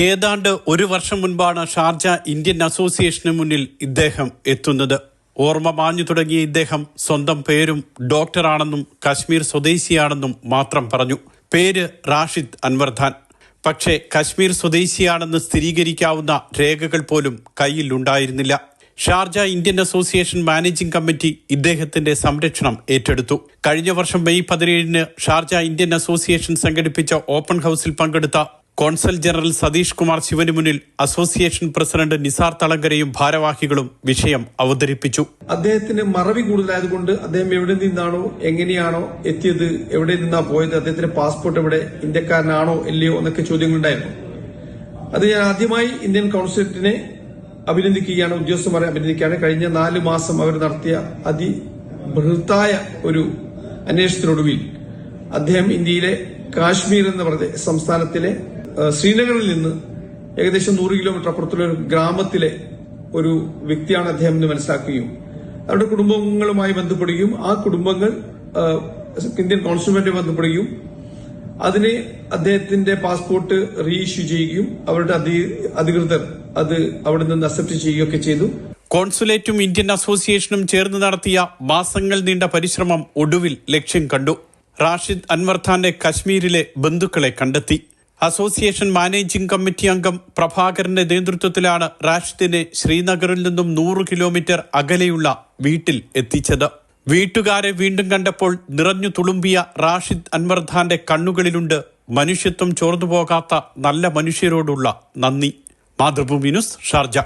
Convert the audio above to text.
ഏതാണ്ട് ഒരു വർഷം മുൻപാണ് ഷാർജ ഇന്ത്യൻ അസോസിയേഷന് മുന്നിൽ ഇദ്ദേഹം എത്തുന്നത്. ഓർമ്മ മാഞ്ഞു തുടങ്ങിയ ഇദ്ദേഹം സ്വന്തം പേരും ഡോക്ടറാണെന്നും കശ്മീർ സ്വദേശിയാണെന്നും മാത്രം പറഞ്ഞു. പേര് റാഷിദ് അൻവർധാൻ പക്ഷേ കശ്മീർ സ്വദേശിയാണെന്ന് സ്ഥിരീകരിക്കാവുന്ന രേഖകൾ പോലും കയ്യിൽ ഉണ്ടായിരുന്നില്ല Sharjah Indian association managing committee ഇദ്ദേഹത്തിന്റെ സംരക്ഷണം ഏറ്റെടുത്തു. കഴിഞ്ഞ വർഷം മെയ് പതിനേഴിന് ഷാർജ ഇന്ത്യൻ അസോസിയേഷൻ സംഘടിപ്പിച്ച ഓപ്പൺ ഹൌസിൽ പങ്കെടുത്ത കോൺസൽ ജനറൽ സതീഷ് കുമാർ ശിവന് മുന്നിൽ അസോസിയേഷൻ പ്രസിഡന്റ് നിസാർ തളങ്കരയും ഭാരവാഹികളും വിഷയം അവതരിപ്പിച്ചു. അദ്ദേഹത്തിന് മറവി കൂടുതലായതുകൊണ്ട് അദ്ദേഹം എവിടെ നിന്നാണോ എങ്ങനെയാണോ എത്തിയത് എവിടെ നിന്നാ പോയത് അദ്ദേഹത്തിന്റെ പാസ്പോർട്ട് എവിടെ ഇന്ത്യക്കാരനാണോ ഇല്ലയോ എന്നൊക്കെ ചോദ്യങ്ങളുണ്ടായിരുന്നു. അത് ഞാൻ ആദ്യമായി ഇന്ത്യൻ കൌൺസിലേറ്റിനെ അഭിനന്ദിക്കുകയാണ് ഉദ്യോഗസ്ഥന്മാരെ അഭിനന്ദിക്കുകയാണ്. കഴിഞ്ഞ നാല് മാസം അവർ നടത്തിയ അതിബൃഹത്തായ ഒരു അന്വേഷണത്തിനൊടുവിൽ അദ്ദേഹം ഇന്ത്യയിലെ കാശ്മീർ എന്ന് പറഞ്ഞ സംസ്ഥാനത്തിലെ ശ്രീനഗറിൽ നിന്ന് ഏകദേശം നൂറ് കിലോമീറ്റർ അപ്പുറത്തുള്ള ഒരു ഗ്രാമത്തിലെ ഒരു വ്യക്തിയാണ് അദ്ദേഹം എന്ന് മനസ്സിലാക്കുകയും അവരുടെ കുടുംബങ്ങളുമായി ബന്ധപ്പെടുകയും ആ കുടുംബങ്ങൾ ഇന്ത്യൻ കോൺസുലേറ്റുമായി ബന്ധപ്പെടുകയും അതിനെ അദ്ദേഹത്തിന്റെ പാസ്പോർട്ട് റീഇഷ്യൂ ചെയ്യുകയും അവരുടെ അധി- അധികൃതർ അത് അവിടെ നിന്ന് അക്സെപ്റ്റ് ചെയ്യുകയൊക്കെ ചെയ്തു. കോൺസുലേറ്റും ഇന്ത്യൻ അസോസിയേഷനും ചേർന്ന് നടത്തിയ മാസങ്ങൾ നീണ്ട പരിശ്രമം ഒടുവിൽ ലക്ഷ്യം കണ്ടു. റാഷിദ് അൻവർ ഖാന്റെ കശ്മീരിലെ ബന്ധുക്കളെ കണ്ടെത്തി. അസോസിയേഷൻ മാനേജിംഗ് കമ്മിറ്റി അംഗം പ്രഭാകരന്റെ നേതൃത്വത്തിലാണ് റാഷിദിനെ ശ്രീനഗറിൽ നിന്നും നൂറ് കിലോമീറ്റർ അകലെയുള്ള വീട്ടിൽ എത്തിച്ചത്. വീട്ടുകാരെ വീണ്ടും കണ്ടപ്പോൾ നിറഞ്ഞു തുളുമ്പിയ റാഷിദ് അൻവർഖാന്റെ കണ്ണുകളിലുണ്ട് മനുഷ്യത്വം ചോർന്നുപോകാത്ത നല്ല മനുഷ്യരോടുള്ള നന്ദി. Mathrubhumi news Sharjah.